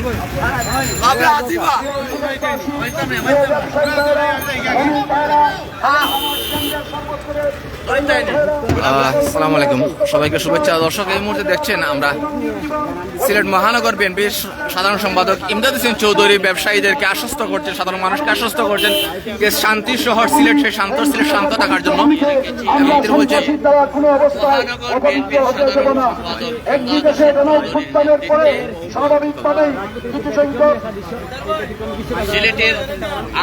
이거 আসসালামু আলাইকুম। সবাইকে শুভেচ্ছা। দর্শক, এই মুহূর্তে দেখছেন আমরা সিলেট মহানগর বিএনপির সাধারণ সম্পাদক ইমদাদ হোসেন চৌধুরী ব্যবসায়ীদেরকে আশ্বস্ত করছেন, সাধারণ মানুষকে আশ্বস্ত করছেন যে শান্তি শহর সিলেট, সেই শান্ত, সিলেট শান্ত থাকার জন্য অবস্থায় অপবিত্র সংখ্যক সিলেটের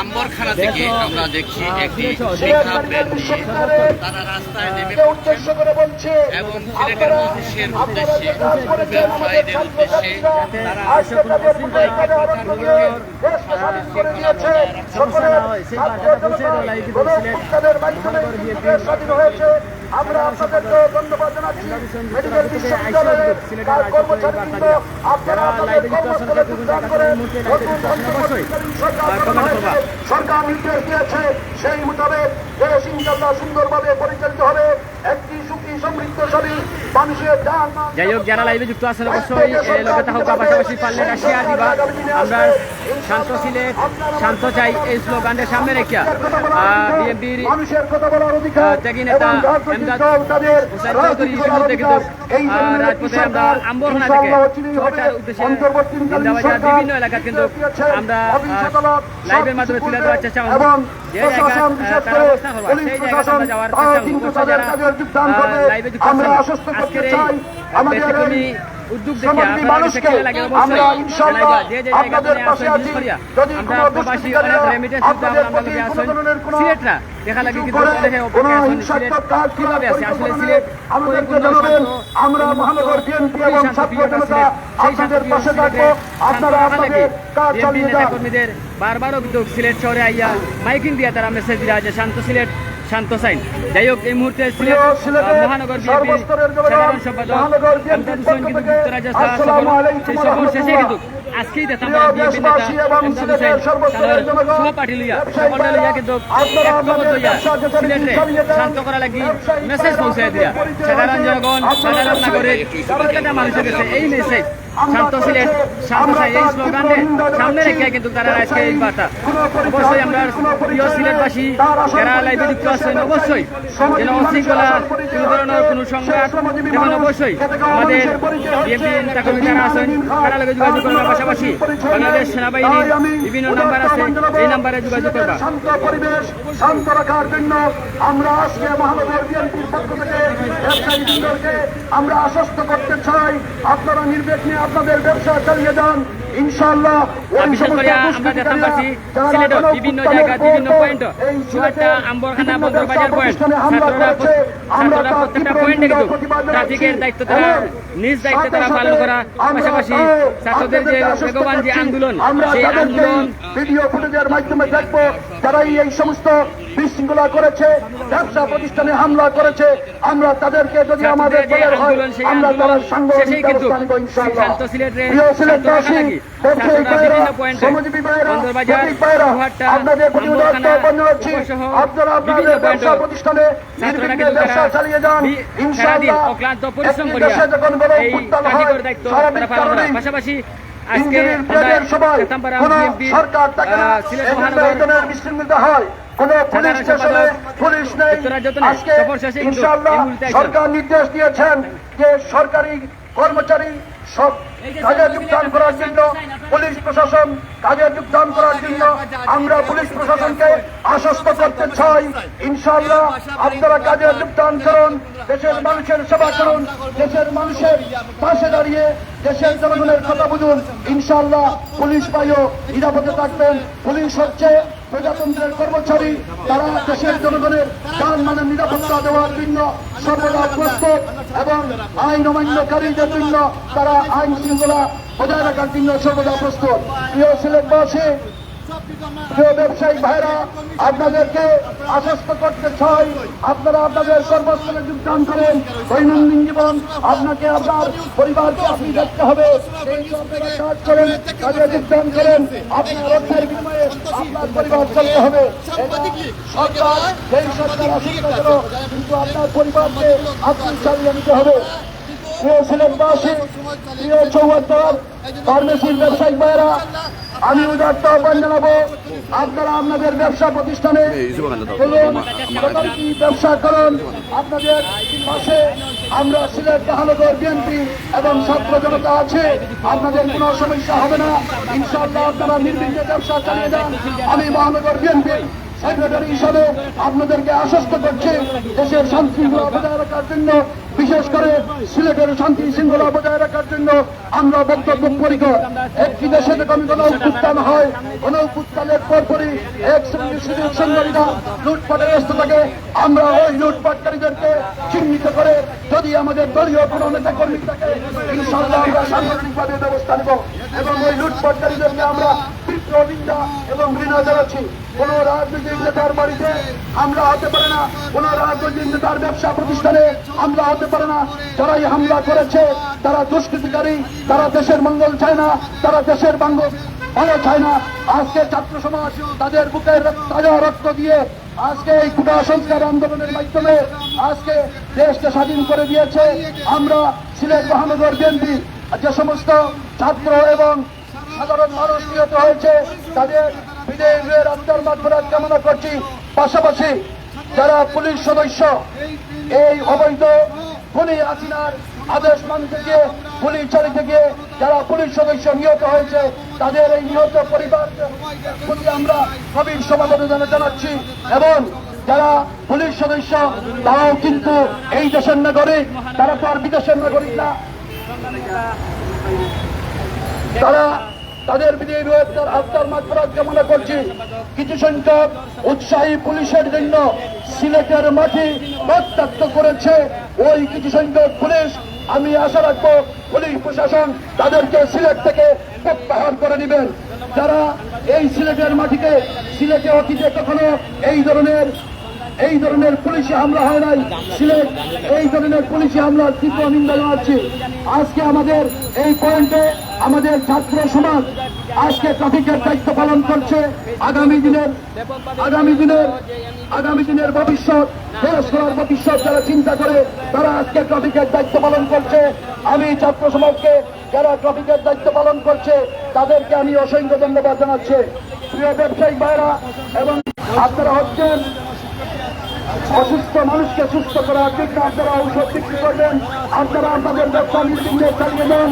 আম্বরখানা থেকে আমরা দেখছি একটি তারা রাস্তায় নেমে উদ্দেশ্য করে বলছে এবং সিলেটের মানুষের উদ্দেশ্যে ব্যবসায়ীদের উদ্দেশ্যে সকলের মাধ্যমে স্বাধীন হয়েছে। আমরা আপনাদেরকে ধন্যবাদ জানাচ্ছি মেডিকেল বিশ্ববিদ্যালয়ের কর্মচারীবৃন্দ, আপনারা আপনাদের কর্মস্থলে যোগদান করেন নতুন সরকার। নির্দেশ দিয়েছে, সেই মোতাবেক দেশ সুন্দরভাবে পরিচালিত হবে একটি সুখী সমৃদ্ধশালী মানুষের যান মান যাই হোক যারা লাইভে যুক্ত আছেন অবশ্যই লোকে থাকুক পাশাপাশি পারলে রাশিয়া দিবা। আমরা শান্ত সিলেট শান্ত চাই এই স্লোগানের সামনে রেখে বিএনপির ত্যাগী নেতা এমদাদ হোসেন চৌধুরী ইতিমধ্যে কিন্তু, এই আহ, জন্য রাজপথে আমরা থেকে উদ্দেশ্যে বিভিন্ন এলাকা কিন্তু আমরা, লাইভের মাধ্যমে তুলে দেওয়ার চেষ্টা করব। যে জায়গা, প্রশাসন আহ, বিশেষ তারা অবস্থান করবে, সেই জায়গায় আমরা যাওয়ার চেষ্টা করব। কিন্তু অবশ্যই তাদের যারা, লাইভে যুক্ত আছেন, আজকের এই আমরা আপনাদের পাশে আছি। আপনাদের প্রতি কোনো ধরনের কোনো সিলেটরা দেখা লাগে কিন্তু করে অনেকে কোনো অপেক্ষা আছেন হিংসাত্মক সিলেট কাজ কীভাবে আছে আসলে পরিকল্পনা সিলেট আমাদেরকে পরিপূর্ণ জানাবেন শান্ত, আমরা উন্মুক্ত, মহানগর বিএনপি এবং ছাত্র জনতা আপনাদের পাশে থাকব। আপনারা শান্ত থাকা লাগে। আপনাদের কাজ চালিয়ে যান। নেতাকর্মীদের বারবার অভিযোগ সিলেট শহরে আইয়া মাইকিং দিয়ে তারা মেসেজ দেওয়া যে শান্ত সিলেট শান্ত সাইন। যাই হোক এই মুহূর্তে মহানগর বিএনপি সাধারণ সম্পাদক মহানগর হোসেন কিন্তু থেকে যুক্তরাজ্যে যাওয়া আসসালামু সফর আলাইকুম সেই সফর শেষে কিন্তু আজকেই দেখতাম বিএনপি নেতা দেশবাসী এবং এমদাদ সিলেটের হোসেন সর্বস্তরের সহপাঠী লইয়া ব্যবসায়ী লইয়া কিন্তু একমত হইয়া সিলেটে শান্ত করা লাগি মেসেজ পৌঁছে দিয়া। সাধারণ জনগণ সাধারণ নাগরিক প্রত্যেকটা মানুষের কাছে এই মেসেজ শান্ত সিলেট শান্ত এই স্লোগানে সামনে রেখে কিন্তু তারা আজকে এই বার্তা। অবশ্যই আমরা প্রিয় সিলেটবাসী যারা লাইভে যুক্ত আছেন, অবশ্যই যেন অশৃঙ্খলা কোনো ধরনের কোনো সংঘাত যেমন অবশ্যই আমাদের বিএনপি নেতাকর্মী যারা আছেন, তারা লগে যোগাযোগ করবার পাশাপাশি বাংলাদেশ সেনাবাহিনীর বিভিন্ন নাম্বার আছে। এই নাম্বারে যোগাযোগ করবা। শান্ত পরিবেশ, শান্ত রাখার জন্য আমরা আজকে মহানগর বিএনপির পক্ষ থেকে ব্যবসায়ী বৃন্দকে আমরা আশ্বস্ত করতে চাই আপনারা নির্বিঘ্নে আপনাদের ব্যবসা চালিয়ে যান। ইনশাআল্লাহ ওই সমস্ত বিভিন্ন জায়গা বিভিন্ন পয়েন্ট এই আম্বরখানা বিভিন্ন বন্দর বাজার ব্যবসা পয়েন্ট ছাত্ররা আমরা ছাত্ররা প্রত্যেকটা পয়েন্টে কিন্তু ট্রাফিকের দায়িত্ব তারা নিজ দায়িত্বে তারা পালন করা। পাশাপাশি ছাত্রদের যে আপনাদেরকে যে আন্দোলন সেই আন্দোলন ভিডিও ফুটেজের মাধ্যমে দেখব। এই সমস্ত বিশৃঙ্খলা করেছে ব্যবসা প্রতিষ্ঠানে হামলা করেছে। আমরা তাদেরকে যদি আমাদের দলের হয় আমরা তাদের সাংগঠনিক ব্যবস্থা নিব ইনশাআল্লাহ। প্রিয় সিলেটবাসী শ্রমজীবী শ্রমিক আপনাদের প্রতি আপনারা আপনাদের ব্যবসা প্রতিষ্ঠানে নির্বিঘ্নে ব্যবসা তারা চালিয়ে যান। পরিশ্রম করিয়া যখন বড় হয় তারা পাশাপাশি আজকে কোন সরকার সিলেট মহানগর হয়। কোন পুলিশ স্টেশনে পুলিশ নেই আজকে একজন। সরকার নির্দেশ দিয়েছেন যে সরকারি কর্মচারী সব কাজে যোগদান করার জন্য পুলিশ প্রশাসন কাজে যোগদান করার জন্য আমরা পুলিশ প্রশাসনকে আশ্বস্ত করতে চাই ইনশাআল্লাহ আপনারা কাজে যোগদান করুন দেশের মানুষের সেবা করুন দেশের মানুষের পাশে দাঁড়িয়ে দেশের জনগণের কথা বুঝুন ইনশাআল্লাহ পুলিশ পাইও নিরাপদে থাকবেন পুলিশ হচ্ছে প্রজাতন্ত্রের কর্মচারী, তারা দেশের জনগণের যান মানে নিরাপত্তা দেওয়ার জন্য সর্বদা প্রস্তুত এবং আইন অমান্যকারীদের জন্য তারা আইন শৃঙ্খলা বজায় রাখার জন্য সর্বদা প্রস্তুত। প্রিয় সিলেটবাসী প্রিয় ব্যবসায়ী ভাইরা, আপনাদেরকে আশ্বস্ত করতে চাই, আপনারা আপনাদের কর্মস্থলে যোগদান করেন, দৈনন্দিন জীবন আপনাকে আপনার পরিবারকে আপনি দেখতে হবে। কাজ করেন, কাজে যোগদান করেন, আপনার অর্থের বিনিময়ে আপনার পরিবার চলতে হবে। সরকার, সেই সরকার না কিন্তু আপনার পরিবারকে আপনি চালিয়ে নিতে হবে। প্রিয় সিলেটবাসী, প্রিয় চৌহাত্তর ফার্মেসির ব্যবসায়িক ভাইয়েরা আমি উদার্ত আহ্বান জানাব আপনারা আপনাদের ব্যবসা প্রতিষ্ঠানে ব্যবসা করুন? আপনাদের পাশে আমরা সিলেট মহানগর বিএনপি এবং ছাত্র জনতা আছে। আপনাদের কোনো সমস্যা হবে না। ইনশাআল্লাহ আপনারা নির্বিঘ্নে ব্যবসা চালিয়ে যান। আমি মহানগর বিএনপি সেক্রেটারি হিসাবে আপনাদেরকে আশ্বস্ত করছি দেশের শান্তি বজায় রাখার জন্য। বিশেষ করে সিলেটের শান্তি শৃঙ্খলা বজায় রাখার জন্য আমরা বক্তব্য পরিকর একটি দেশে যখন কোনো উত্থান হয়, কোন উত্থানের পরপরই এক শ্রেণির সুযোগ সংগঠিত লুটপাটের ব্যস্ত থাকে। আমরা ওই লুটপাটকারীদেরকে চিহ্নিত করে যদি আমাদের দলীয় কোনো নেতা কর্মী থাকে আমরা সাংগঠনিকভাবে ব্যবস্থা নেব। এবং ওই লুটপাটকারীদেরকে আমরা এবং ঘৃণা জানাচ্ছি কোন রাজনৈতিক বাড়িতে হামলা হতে পারে না। হামলা হতে পারে না। যারাই হামলা করেছে, তারা দুষ্কৃতিকারী, তারা দেশের মঙ্গল চায় না, তারা দেশের মঙ্গল ভালো চায় না। আজকে ছাত্র সমাজ তাদের বুকের তাজা রক্ত দিয়ে আজকে এই কুটা সংস্কার আন্দোলনের মাধ্যমে আজকে দেশকে স্বাধীন করে দিয়েছে। আমরা সিলেট মহানগর বিএনপি, যে সমস্ত ছাত্র এবং সাধারণ মানুষ নিহত হয়েছে। তাদের বিজয়ের আত্মার মাধ্যমে কামনা করছি। পাশাপাশি যারা পুলিশ সদস্য, এই অবৈধ খুনি হাসিনার আদেশ মানতে গিয়ে পুলিশ চালিতে গিয়ে যারা পুলিশ সদস্য নিহত হয়েছে, তাদের এই নিহত পরিবার প্রতি আমরা গভীর সমবেদনা জানাচ্ছি এবং যারা পুলিশ সদস্য, তারাও কিন্তু এই দেশের নাগরিক। তারা তো আর বিদেশের নাগরিক না। তারা তাদের রোহিতার আত্মার মাত্রাত কামনা করছি। কিছু সংখ্যক উৎসাহী পুলিশের জন্য সিলেটের মাটি রক্তাক্ত করেছে ওই কিছু সংখ্যক পুলিশ। আমি আশা রাখব পুলিশ প্রশাসন তাদেরকে সিলেট থেকে প্রত্যাহার করে নেবেন যারা এই সিলেটের মাটিতে সিলেটে অতীতে কখনো এই ধরনের এই ধরনের পুলিশি হামলা হয় নাই। সিলেট এই ধরনের পুলিশি হামলার তীব্র নিন্দা জানাচ্ছি। আজকে আমাদের এই পয়েন্টে আমাদের ছাত্র সমাজ আজকে ট্রাফিকের দায়িত্ব পালন করছে। আগামী দিনের আগামী দিনের আগামী দিনের ভবিষ্যৎ দেশ ভবিষ্যৎ যারা চিন্তা করে, তারা আজকে ট্রাফিকের দায়িত্ব পালন করছে। আমি ছাত্র সমাজকে যারা ট্রাফিকের দায়িত্ব পালন করছে, তাদেরকে আমি অসংখ্য ধন্যবাদ জানাচ্ছি। প্রিয় ব্যবসায়িক ভাইরা এবং আপনারা হচ্ছেন অসুস্থ মানুষকে সুস্থ করার জন্য আপনারা ঔষধ বিক্রি করবেন। আপনারা আপনাদের ব্যবসা নির্বিঘ্নে চালিয়ে যান।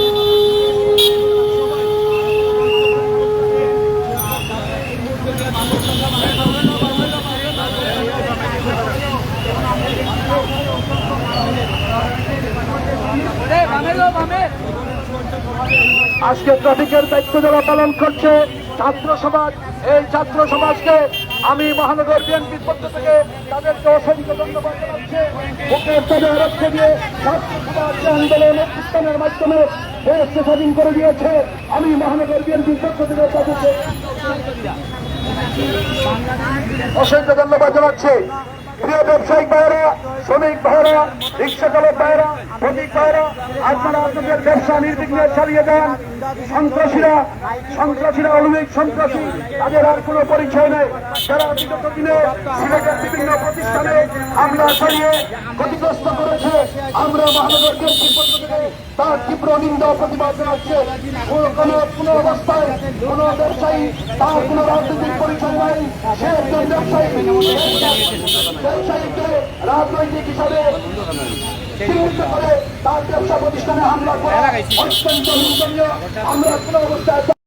আজকে ট্রাফিকের দায়িত্ব যারা পালন করছে ছাত্র সমাজ, এই ছাত্র সমাজকে আমি মহানগর বিএনপির পক্ষ থেকে তাদেরকে অসংখ্য ধন্যবাদ জানাচ্ছি। বুকের উত্থানের মাধ্যমে দেশকে করে দিয়েছে, আমি মহানগর বিএনপির পক্ষ থেকে তাদেরকে অসংখ্য ধন্যবাদ জানাচ্ছি। প্রিয় ব্যবসায়িক ভাইরা শ্রমিক ভাইরা রিক্সা চালক ভাইরা প্রতীক ভাইরা আপনারা আপনাদের ব্যবসা নির্বিঘ্নে চালিয়ে যান। সন্ত্রাসীরা সন্ত্রাসীরা অলৌকিক সন্ত্রাসী, তাদের আর কোনো পরিচয় নেই। যারা বিগত দিনে সিলেটের বিভিন্ন প্রতিষ্ঠানে হামলা চালিয়ে ক্ষতিগ্রস্ত করেছে, আমরা মহানগর বিএনপির পক্ষ থেকে তার তীব্র নিন্দা প্রতিবাদ জানাচ্ছে। কোনো কোনো অবস্থায় কোনো ব্যবসায়ী, তার কোনো রাজনৈতিক পরিচয় নাই। সে একজন ব্যবসায়ী। ব্যবসায়ীকে রাজনৈতিক হিসাবে তার ব্যবসা প্রতিষ্ঠানে হামলা করা অত্যন্ত নিন্দনীয় আমরা কোনো অবস্থায়